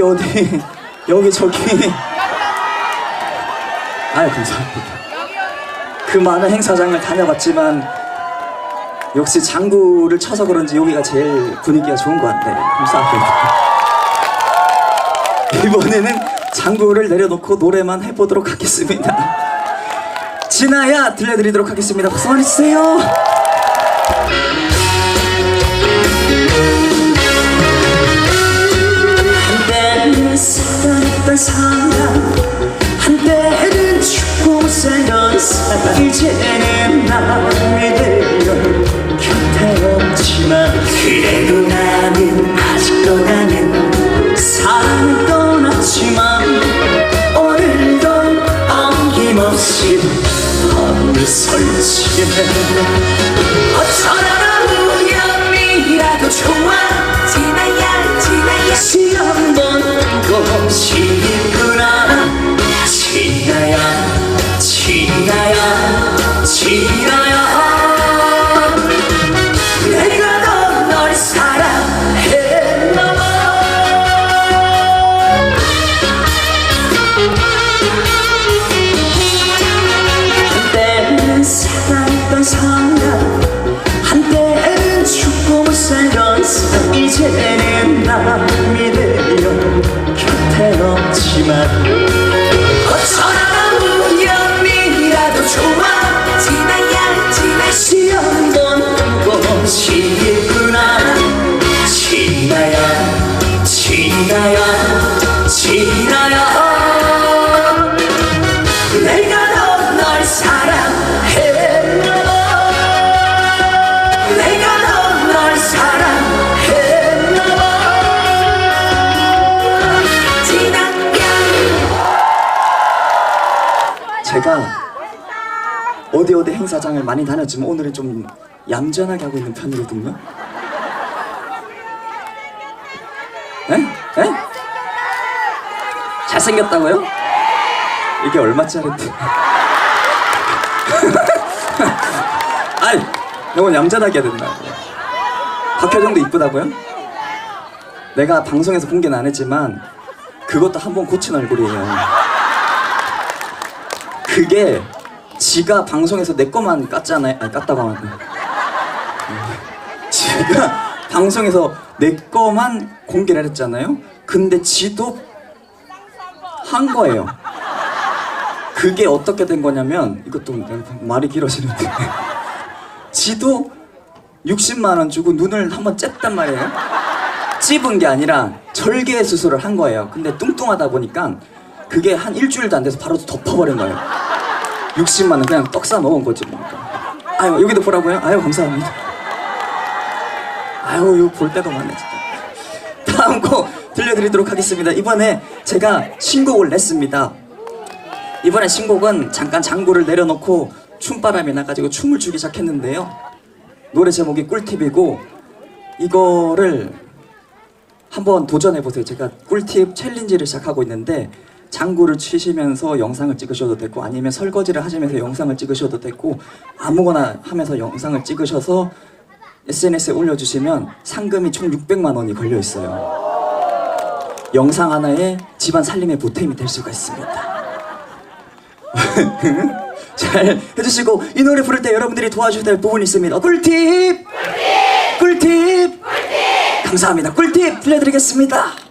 어디 어디 여기 저기. 아유 감사합니다. 그 많은 행사장을 다녀봤지만 역시 장구를 쳐서 그런지 여기가 제일 분위기가 좋은 것 같네요. 감사합니다. 이번에는 장구를 내려놓고 노래만 해보도록 하겠습니다. 진아야 들려드리도록 하겠습니다. 박수 많이 주세요 사람 한때는 죽고 살던 사람 이제는 남이 되려 곁에 없지만 그래도 나는 아직도 나는 어디 행사장을 많이 다녔지만 오늘은 좀 얌전하게 하고 있는 편이거든요 에? 에? 잘생겼다고요? 이게 얼마짜린데? 아이 너무 얌전하게 해야 된다고 박효정도 이쁘다고요? 내가 방송에서 공개는 안 했지만 그것도 한 번 고친 얼굴이에요 그게 지가 방송에서 내 거만 깠잖아요. 아니 깠다고 하면 지가 방송에서 내 거만 공개를 했잖아요. 근데 지도 한 거예요. 그게 어떻게 된 거냐면 이것도 말이 길어지는데. 지도 60만 원 주고 눈을 한번 쬐단 말이에요. 찝은 게 아니라 절개 수술을 한 거예요. 근데 뚱뚱하다 보니까 그게 한 일주일도 안 돼서 바로 덮어버린 거예요 60만 원 그냥 떡 싸 먹은 거지 뭐 아유 여기도 보라고요? 아유 감사합니다 아유 이거 볼 때가 많네 진짜 다음 곡 들려드리도록 하겠습니다 이번에 제가 신곡을 냈습니다 이번에 신곡은 잠깐 장구를 내려놓고 춤바람이 나가지고 춤을 추기 시작했는데요. 노래 제목이 꿀팁이고 이거를 한번 도전해 보세요. 제가 꿀팁 챌린지를 시작하고 있는데 장구를 치시면서 영상을 찍으셔도 되고 아니면 설거지를 하시면서 영상을 찍으셔도 되고 아무거나 하면서 영상을 찍으셔서 SNS에 올려주시면 상금이 총 600만 원이 걸려 있어요. 영상 하나에 집안 살림의 보탬이 될 수가 있습니다. 잘 해주시고 이 노래 부를 때 여러분들이 도와주셔야 될 부분이 있습니다. 꿀팁! 꿀팁! 감사합니다. 꿀팁 들려드리겠습니다.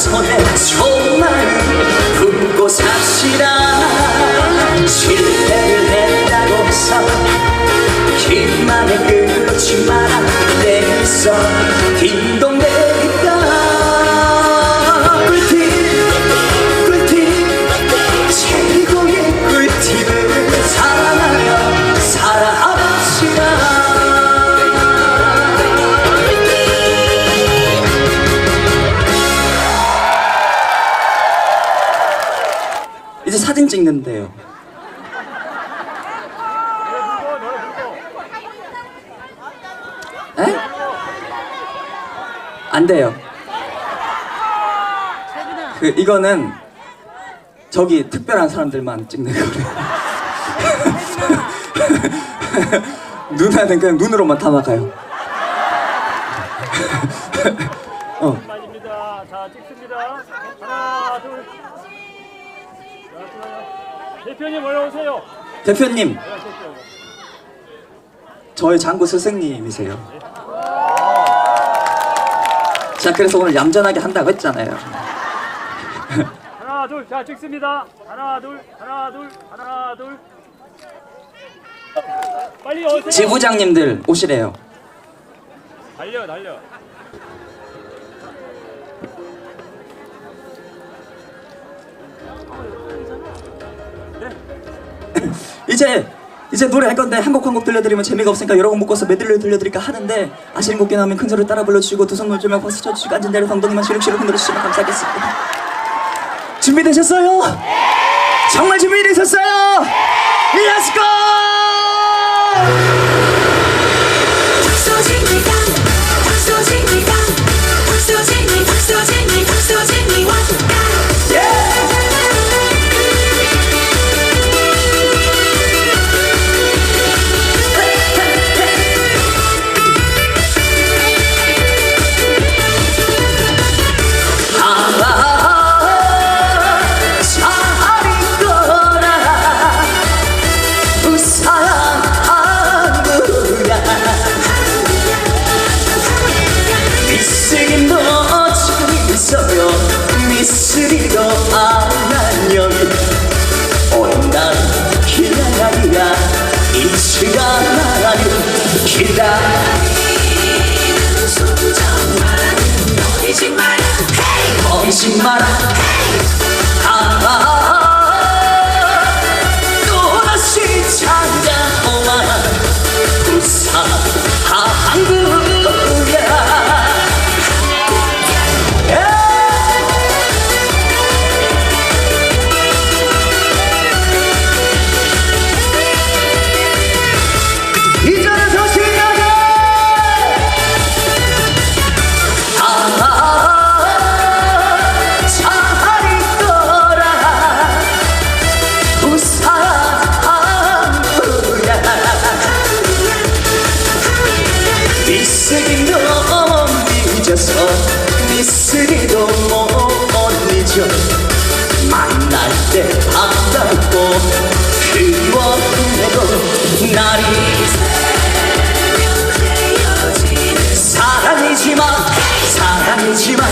손에 마음 품고 삽시다 이제 사진 찍는데요 에? 안 돼요 그 이거는 저기 특별한 사람들만 찍는 거래요. 누나는 그냥 눈으로만 담아가요. 어, 만입니다. 자, 찍습니다. 하나, 둘. 자, 좋아요. 대표님 올라오세요. 대표님, 저의 장구 스승님이세요. 자, 그래서 오늘 얌전하게 한다고 했잖아요. 하나, 둘. 자, 찍습니다. 하나, 둘. 하나, 둘. 하나, 둘. 빨리 오세요. 지부장님들 오시래요. 달려, 달려. 이제 이제 노래 할 건데 한 곡 한 곡 들려드리면 재미가 없으니까 여러 곡 묶어서 메들리를 들려드릴까 하는데 아시는 곡이 나오면 큰 소리를 따라 불러주시고 두 손 놀주며 박수 쳐주시고 앉은 자리로 엉덩이만 시룩시룩 흔들어주시면 감사하겠습니다 준비되셨어요? 정말 준비되셨어요? Let's go! 마라 아, 또다시 찾아오마. 부산 한 미스리도 못 잊어 만날 때 반갑고 그리워해도 날이 사랑이지만 사랑이지만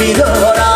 মিলরা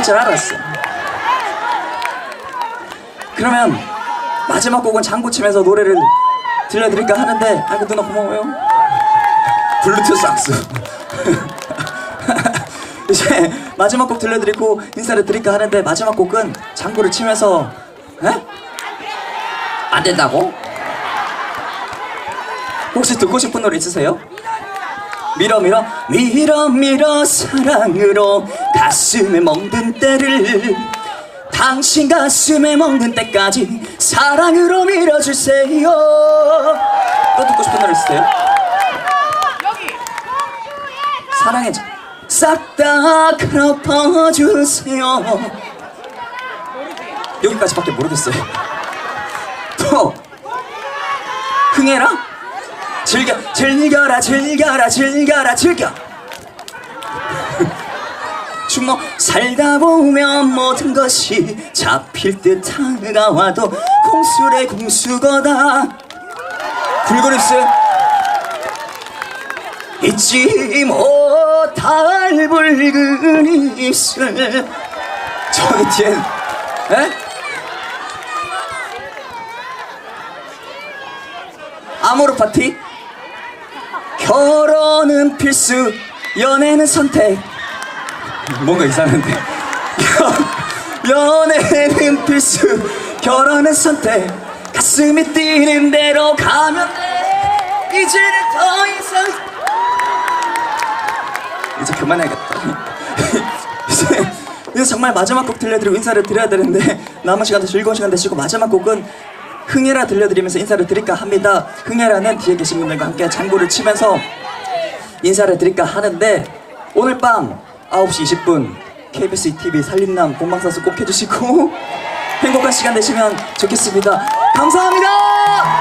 나올 줄 알았어 그러면 마지막 곡은 장구 치면서 노래를 들려드릴까 하는데 아이고 누나 고마워요 블루투스 악수 이제 마지막 곡 들려드리고 인사를 드릴까 하는데 마지막 곡은 장구를 치면서 에? 안 된다고? 혹시 듣고 싶은 노래 있으세요? 밀어 밀어 밀어 밀어 사랑으로 가슴에 먹는 때를 당신 가슴에 먹는 때까지 사랑으로 밀어주세요. 또 듣고 싶은 노래 있으세요? 사랑해 싹다 갚아주세요. 여기까지밖에 모르겠어요. 또 흥해라? 즐겨 즐겨라 즐겨라 즐겨라 즐겨 충모 살다 보면 모든 것이 잡힐 듯 다가와도 공수래 공수거다. 입술 잊지 못할 붉은 입술 저기 뒤에 에? 아모르 파티? 결혼은 필수 연애는 선택 뭔가 이상한데 연애는 필수 결혼은 선택 가슴이 뛰는 대로 가면 돼 이제는 더 이상 이제 그만해야겠다. 이제, 정말 마지막 곡 들려드리고 인사를 드려야 되는데 남은 시간도 즐거운 시간 되시고 마지막 곡은 흥해라 들려드리면서 인사를 드릴까 합니다. 흥해라는 뒤에 계신 분들과 함께 장구를 치면서 인사를 드릴까 하는데 오늘 밤 9시 20분 KBS TV 살림남 본방사수 꼭 해주시고 행복한 시간 되시면 좋겠습니다. 감사합니다.